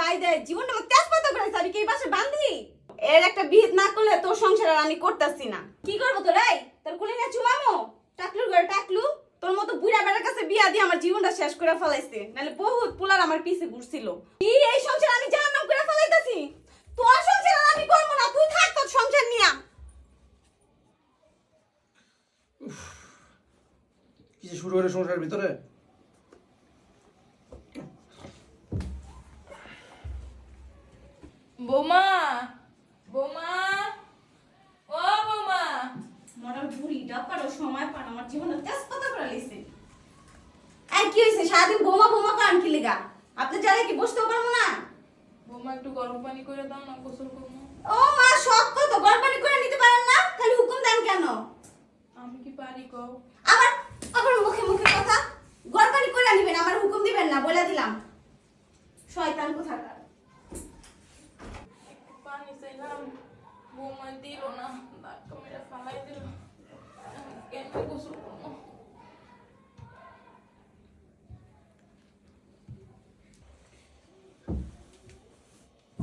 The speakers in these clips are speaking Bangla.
বাই জীবনটা আমার তেজপাতা করে আমি কি বাসে বান্ধি এর একটা বিহিত না করলে তোর সংসার আর আমি করতেছি না। কি করব তোর, এই? তোর কুলি না চুমামো টাকলুর ঘরে টাকলু? তোর মতো বুড়া বেড়ার কাছে বিয়া দিয়ে আমার জীবনটা শেষ করে ফেলাইছে। নাহলে বহুত পোলার আমার পিছে ঘুরছিল। কি এই সংসার আমি জাহান্নাম করে ফেলাইতাছি? তোর সংসার আর আমি করব না, তুই থাক তোর সংসার নিয়া। কি শুরু হলো সংসারের ভিতরে? বৌমা বৌমা ও বৌমা। মরার বুড়িটা পারো সময় পারো আমার জীবনে তেজপাতা করে লাইছে এই কি হয়েছে? সারাদিন বোমা বোমা কান কি লেগা? আপনি জায়গায় কি বসতেও পারব না? বৌমা একটু গরম পানি করে দাও না গোসল করব। ও মা শখ কত গড়পানি করে নিতে পারেন না? খালি হুকুম দেন কেন? আমি কি পারি কও? আবার আবার মুখে মুখে কথা। গড়পানি করে নিবেন আমার হুকুম দিবেন না বলে দিলাম শয়তান কোথাকার একটু পানি চাইলাম বৌমা দিল না ধাক্কা মেরে ফালাই দিল আমি কেমনে গোসল করব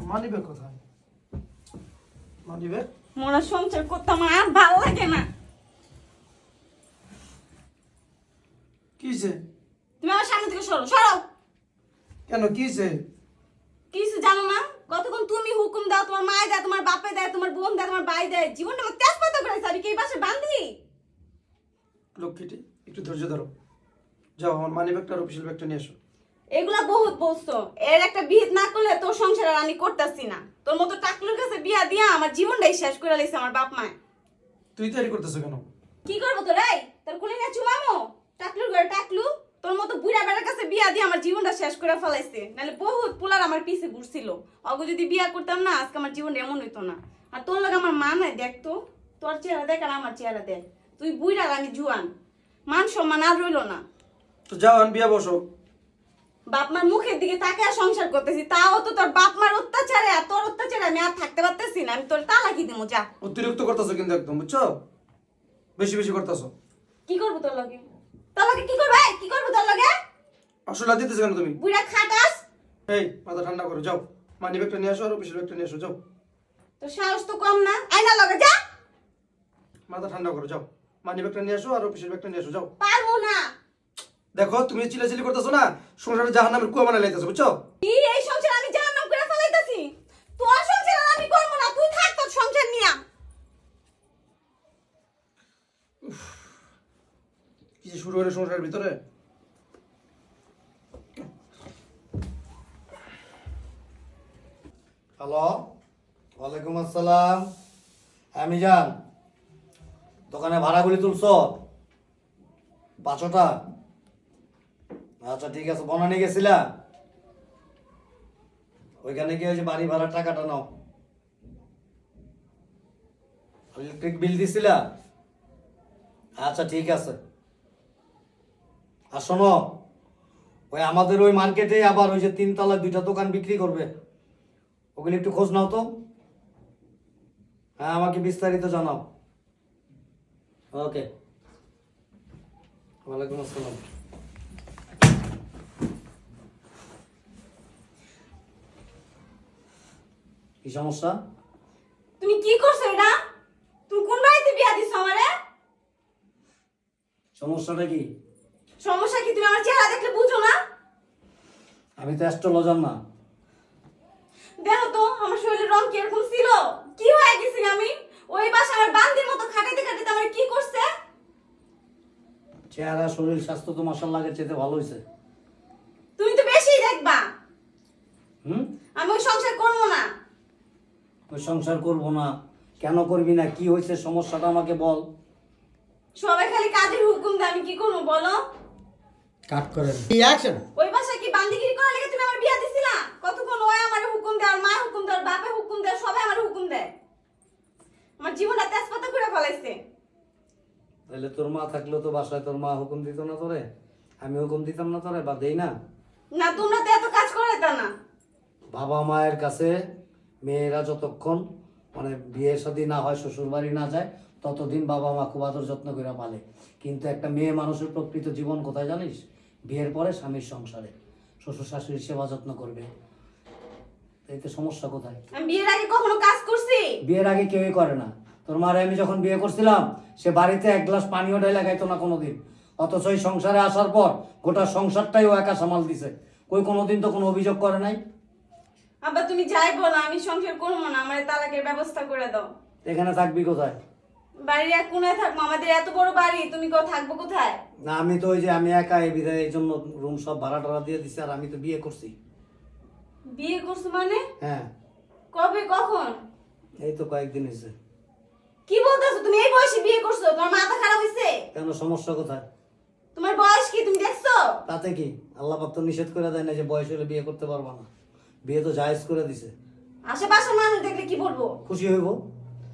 মানিবে কোথায়? মানিবে? মোরা সংসার করতে আমার আর ভালো লাগে না। কিছে তুমি আমার সামনে থেকে সরো সরো। কেন কিছে কিছু জানো না কতক্ষণ তুমি হুকুম দাও তোমার মায় দেয় তোমার বাপে দেয় তোমার বোন দেয় তোমার ভাই দেয় জীবনটা আমার তেজপাতা করে আমি কি বাসে বান্ধি? লক্ষ্মীটি একটু ধৈর্য ধরো। যাও আমার মানি ব্যাগটা আর অফিসিয়াল ব্যাগটা নিয়ে এসো এগুলা বহুত বলছো এর একটা বিহিত না করলে তোর সংসার আর আমি করতেছি না। তোর মতো টাকলুর কাছে বিয়া দিয়া আমার জীবনটাই শেষ করে লাইছে আমার বাপ মায় তুই তৈরি করতেছো কেন? কি করব তোর এই? তোর কুলি না চুমামো টাকলুর ঘরে টাকলু। তোর মতো বুড়া বেড়ার কাছে বিয়া দিয়ে আমার জীবনটা শেষ করে ফেলাইছে। নাহলে বহুত পোলার আমার পিছে ঘুরছিল। অগো যদি বিয়া করতাম না আজকে আমার জীবনটা এমন হইতো না। আর তোর লোক আমার মা নাই দেখতো তোর চেহারা দেখ আর আমার চেহারা দেখ। তুই বুড়া আর আমি জুয়ান। মান সম্মান আর রইল না। তো যাও আন বিয়া বসো। বাপ মার মুখের দিকে তাকে আর সংসার করতেছি তাও তো তোর বাপ মার অত্যাচারে আর তোর অত্যাচারে আমি আর থাকতে পারতেছি না আমি তোর তালাকি দিমু যা। অতিরিক্ত করতেছো কিন্তু একদম বুঝছ? বেশি বেশি করতেছো। কি করব তোর লগে? তোর লগে কি করবে? কি করব তোর লগে? আসলে দিতেছো কেন তুমি? বুড়া খাটাস। এই মাথা ঠান্ডা করো যাও। মানি ব্যাগটা নিয়ে আসো আর অফিসিয়াল ব্যাগটা নিয়ে এসো যাও। তোর সাহস তো কম না। আয়না লগে যা। মাথা ঠান্ডা করো যাও। মানি ব্যাগটা নিয়ে আসো আর অফিসিয়াল ব্যাগটা নিয়ে এসো যাও। পারব না। দেখো তুমি চিলাচিলি করতেছো না সংসারে জাহান নামের কুয়া বানাই লাইতেছো বুঝছ? কি এই সংসার আমি জাহান্নাম করে ফেলাইতাছি? তোর সংসার আর আমি করব না তুই থাক তোর সংসার নিয়া। কি যে শুরু হলো সংসারের ভিতরে? হ্যালো ওয়ালাইকুম আসসালাম। আমি যান দোকানে ভাড়াগুলি তুলছ? পাঁচশোটা আচ্ছা ঠিক আছে, বনানি গেছিলা? ওইখানে গিয়ে ওই যে বাড়ি ভাড়ার টাকাটা নাও। ইলেকট্রিক বিল দিছিলা? আচ্ছা ঠিক আছে। আর শোনো, ওই আমাদের ওই মার্কেটে আবার ওই যে তিনতলা দুইটা দোকান বিক্রি করবে। ওগুলি একটু খোঁজ নাও তো। হ্যাঁ আমাকে বিস্তারিত জানাও। ওকে। ওয়ালাইকুম আসসালাম। কি সমস্যা? তুমি কি করছ এটা? তুমি কোন বাড়িতে বিয়া দিছো আমারে? সমস্যাটা কি? সমস্যা কি? তুমি আমার চেহারা দেখলে বুঝো না। আমি তো অ্যাস্ট্রোলজার না। দেখো তো আমার শরীরের রং কীরকম ছিল? কি হয়ে গেছি আমি? ওই বাসা আমার বান্দির মতো খাটাইতে খাটাইতে আমার কি করছে? চেহারা শরীর স্বাস্থ্য তো মাসাল্লাহ আগের চেয়ে ভালো হয়েছে তুমি তো বেশি দেখবা। হুম? আমি ওই সংসার করব না। সংসার করব না। কেন করবি না? কি হয়েছে? সমস্যাটা আমাকে বল। সবাই খালি কাজের হুকুম দেয় আমি কি করব বলো? কাট করেন ওই বাসায় কি বান্দিগিরি করার লেগে তুমি আমার বিয়া দিছিলা? কতক্ষণ ওই আমার হুকুম দেয় আর মা হুকুম দেয় আর বাপে হুকুম দেয় সবাই আমার হুকুম দেয়। আমার জীবনটা তেজপাতা করে ফেলাইছে। তাহলে তোর মা থাকলেও তো বাসায় তোর মা হুকুম দিত না তোরে? আমি হুকুম দিতাম না তোরে? বা দেই না। না তোমরা তো এত কাজ করাইতা না। বাবা মায়ের কাছে মেয়েরা যতক্ষণ মানে বিয়ে শাদী না হয় শ্বশুরবাড়ি না যায় ততদিন বাবা মা খুব আদর যত্ন করে পালে। কিন্তু একটা মেয়ে মানুষের প্রকৃত জীবন কোথায় জানিস? বিয়ের পরে স্বামীর সংসারে। শ্বশুর শাশুড়ির সেবা যত্ন করবে। এতে সমস্যা কোথায়? আমি বিয়ের আগে কখনো কাজ করছি? বিয়ের আগে কেউই করে না। তোর মারে আমি যখন বিয়ে করছিলাম সে বাড়িতে এক গ্লাস পানিও ঢেলে লাগাইতো না কোনোদিন। অথচ এই সংসারে আসার পর গোটা সংসারটাই ও একা সামাল দিছে। কই কোনোদিন তো কোনো অভিযোগ করে নাই। আব্বা তুমি যাই বলো আমি সংসার করব না আমার তালাকের ব্যবস্থা করে দাও। এখানে থাকবি কোথায়? বাড়ির এক কোনায় থাকব আমাদের এত বড় বাড়ি তুমি কেউ থাকব কোথায়? না আমি তো ওই যে আমি একা এই বিধায় এই জন্য রুম সব ভাড়া টাড়া দিয়ে দিছি আর আমি তো বিয়ে করছি। বিয়ে করছ মানে? হ্যাঁ। কবে কখন? এই তো কয়েকদিন হয়েছে কি বলতেছো তুমি এই বয়সে বিয়ে করছ? তোমার মাথা খারাপ হয়েছে কেন সমস্যা কোথায়? তোমার বয়স কি তুমি দেখছ? তাতে কি? আল্লাহ পাক তো নিষেধ করে দেয় না যে বয়স হলে বিয়ে করতে পারবা না। বিয়ে তো জায়েজ করে দিছে। আশেপাশের মানুষ দেখলে কি বলব? খুশি হইব?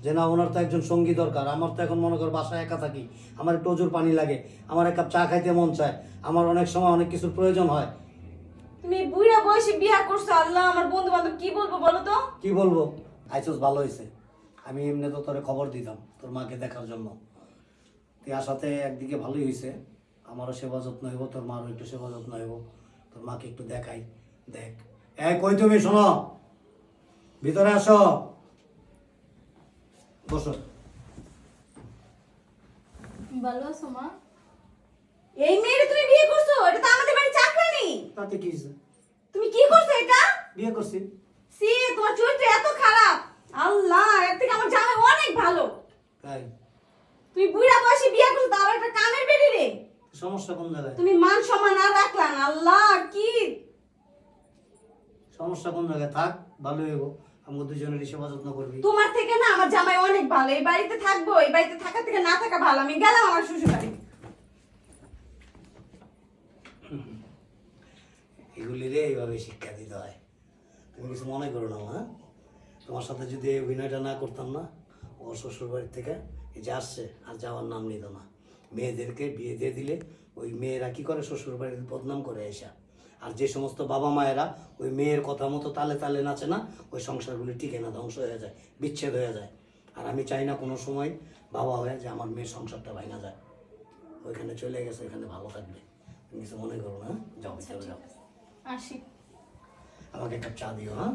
যে না ওনার তো একজন সঙ্গী দরকার। আমার তো এখন মনে কর বাসায় একা থাকি। আমার একটু অজুর পানি লাগে। আমার এক কাপ চা খাইতে মন চায়। আমার অনেক সময় অনেক কিছুর প্রয়োজন হয়। তুমি বুড়া বয়সে বিয়ে করছ আল্লাহ আমার বন্ধু বান্ধব কি বলব বলো তো? কি বলব? আইসোস ভালো হয়েছে আমি এমনি তো তোরে খবর দিতাম তোর মাকে দেখার জন্য। তুই আসাতে একদিকে ভালোই হয়েছে আমারও সেবা যত্ন হইব তোর মারও একটু সেবা যত্ন হইব। তোর মাকে একটু দেখাই দেখ। এই কই তুমি? শোনো। ভিতরে আসো। বসো। ভালো আছো মা? এই মেয়েরে তুমি বিয়ে করছ? এটা তো আমাদের চাকরানি তাতে কি হয়েছে? তুমি কি করছ এটা? বিয়ে করছি। সি তোমার চরিত্র এত খারাপ। আল্লাহ এর থেকে আমার জামাই অনেক ভালো। তাই? তুমি বুড়া বয়সে বিয়ে করছ তাও একটা কামের বেরি রে। সমস্যা কোন জায়গায়? তুমি মান সম্মান আর রাখলা না। আল্লাহ কি সমস্যা কোন জায়গায় থাক ভালো হইব। আমাকে দুজনেরই সেবা যত্ন করবি। তোমার থেকে না আমার জামাই অনেক ভালো। এই বাড়িতে থাকব এই বাড়িতে থাকার থেকে না থাকা ভালো। আমি গেলাম আমার শ্বশুর বাড়ি এগুলি রে এইভাবে শিক্ষা দিতে হয়। তুমি কিছু মনে করো না হ্যাঁ তোমার সাথে যদি অভিনয়টা না করতাম না ও শ্বশুর বাড়ির থেকে যে আসছে আর যাওয়ার নাম নিত না। মেয়েদেরকে বিয়ে দিয়ে দিলে ওই মেয়েরা কি করে শ্বশুর বাড়ির বদনাম করে এসা? আর যে সমস্ত বাবা মায়েরা ওই মেয়ের কথা মতো তালে তালে নাচে না ওই সংসারগুলি টিকে না ধ্বংস হয়ে যায় বিচ্ছেদ হয়ে যায়। আর আমি চাই না কোনো সময় বাবা হয়ে যে আমার মেয়ের সংসারটা ভাঙা যায়। ওইখানে চলে গেছে ওইখানে ভালো থাকবে। তুমি কিছু মনে করো না? হ্যাঁ? যাও ভিতরে যাও। আসি। আমাকে একটা চা দিও হ্যাঁ?